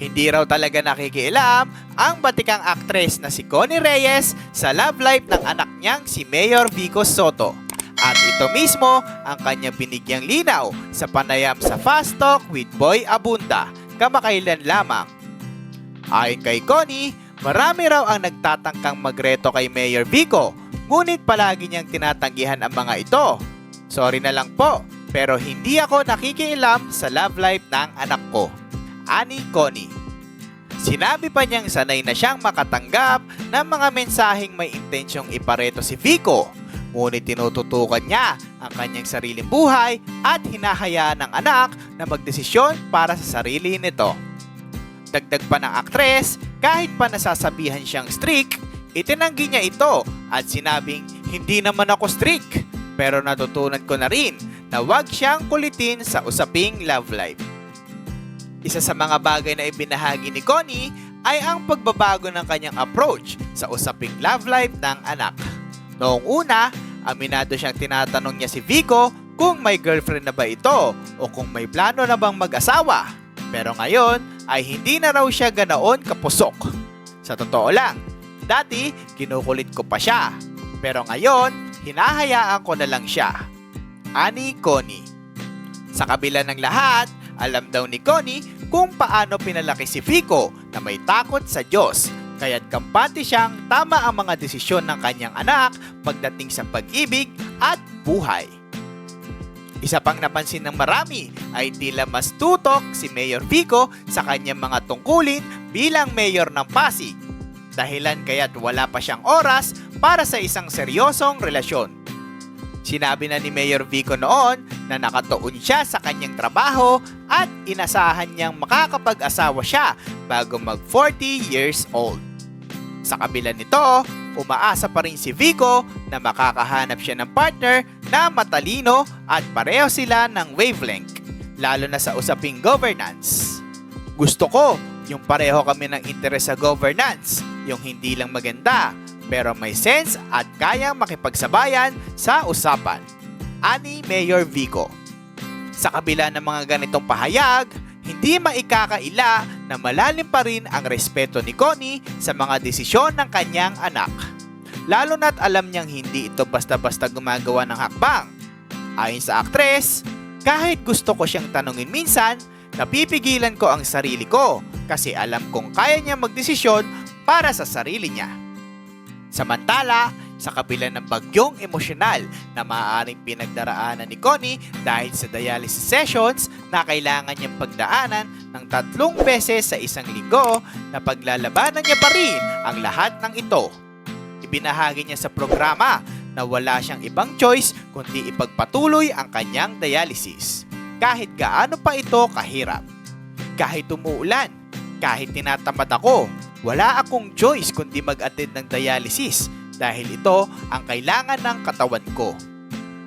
Hindi raw talaga nakikialam ang batikang aktres na si Connie Reyes sa love life ng anak niyang si Mayor Vico Soto. At ito mismo ang kanyang binigyang linaw sa panayam sa Fast Talk with Boy Abunda kamakailan lamang. Ayon kay Connie, marami raw ang nagtatangkang magreto kay Mayor Vico, ngunit palagi niyang tinatanggihan ang mga ito. Sorry na lang po, pero hindi ako nakikialam sa love life ng anak ko. Ani Connie. Sinabi pa niyang sanay na siyang makatanggap ng mga mensaheng may intensyong ipareto si Vico. Ngunit tinututukan niya ang kanyang sariling buhay at hinahayaan ng anak na magdesisyon para sa sarili nito. Dagdag pa ng aktres, kahit pa nasasabihan siyang strict, itinanggi niya ito at sinabing hindi naman ako strict. Pero natutunan ko na rin na wag siyang kulitin sa usaping love life. Isa sa mga bagay na ibinahagi ni Connie ay ang pagbabago ng kanyang approach sa usaping love life ng anak. Noong una, aminado siyang tinatanong niya si Vico kung may girlfriend na ba ito o kung may plano na bang mag-asawa. Pero ngayon ay hindi na raw siya ganaon kapusok. Sa totoo lang, dati kinukulit ko pa siya. Pero ngayon, hinahayaan ko na lang siya. Ani Connie. Sa kabila ng lahat, alam daw ni Connie kung paano pinalaki si Vico na may takot sa Diyos. Kaya't kampante siyang tama ang mga desisyon ng kanyang anak pagdating sa pag-ibig at buhay. Isa pang napansin ng marami ay tila mas tutok si Mayor Vico sa kanyang mga tungkulin bilang mayor ng Pasig. Dahilan kaya't wala pa siyang oras para sa isang seryosong relasyon. Sinabi na ni Mayor Vico noon na nakatuon siya sa kanyang trabaho at inasahan niyang makakapag-asawa siya bago mag 40 years old. Sa kabila nito, umaasa pa rin si Vico na makakahanap siya ng partner na matalino at pareho sila ng wavelength, lalo na sa usaping governance. Gusto ko yung pareho kami ng interes sa governance, yung hindi lang maganda, pero may sense at kayang makipagsabayan sa usapan. Ani Mayor Vico. Sa kabila ng mga ganitong pahayag, hindi maikakaila na malalim pa rin ang respeto ni Connie sa mga desisyon ng kanyang anak. Lalo na't alam niyang hindi ito basta-basta gumagawa ng hakbang. Ayon sa aktres, kahit gusto ko siyang tanungin minsan, napipigilan ko ang sarili ko kasi alam kong kaya niya magdesisyon para sa sarili niya. Samantala, sa kabila ng bagyong emosyonal na maaaring pinagdaraanan ni Connie dahil sa dialysis sessions na kailangan niyang pagdaanan ng tatlong beses sa isang linggo na paglalabanan niya pa rin ang lahat ng ito. Ibinahagi niya sa programa na wala siyang ibang choice kundi ipagpatuloy ang kanyang dialysis. Kahit gaano pa ito kahirap. Kahit umuulan, kahit tinatamad ako, wala akong choice kundi mag-attend ng dialysis dahil ito ang kailangan ng katawan ko.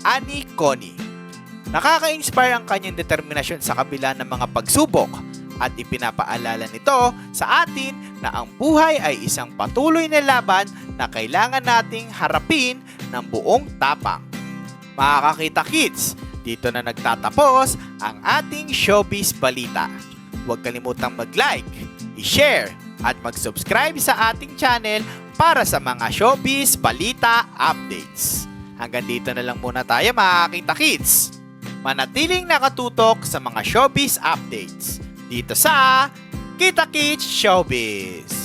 Ani Connie. Nakaka-inspire ang kanyang determinasyon sa kabila ng mga pagsubok at ipinapaalala nito sa atin na ang buhay ay isang patuloy na laban na kailangan nating harapin ng buong tapang. Mga kakita kids, dito na nagtatapos ang ating showbiz balita. Huwag kalimutang mag-like, i-share, at mag-subscribe sa ating channel para sa mga showbiz balita updates. Hanggang dito na lang muna tayo mga kita kids. Manatiling nakatutok sa mga showbiz updates dito sa Kita Kids Showbiz.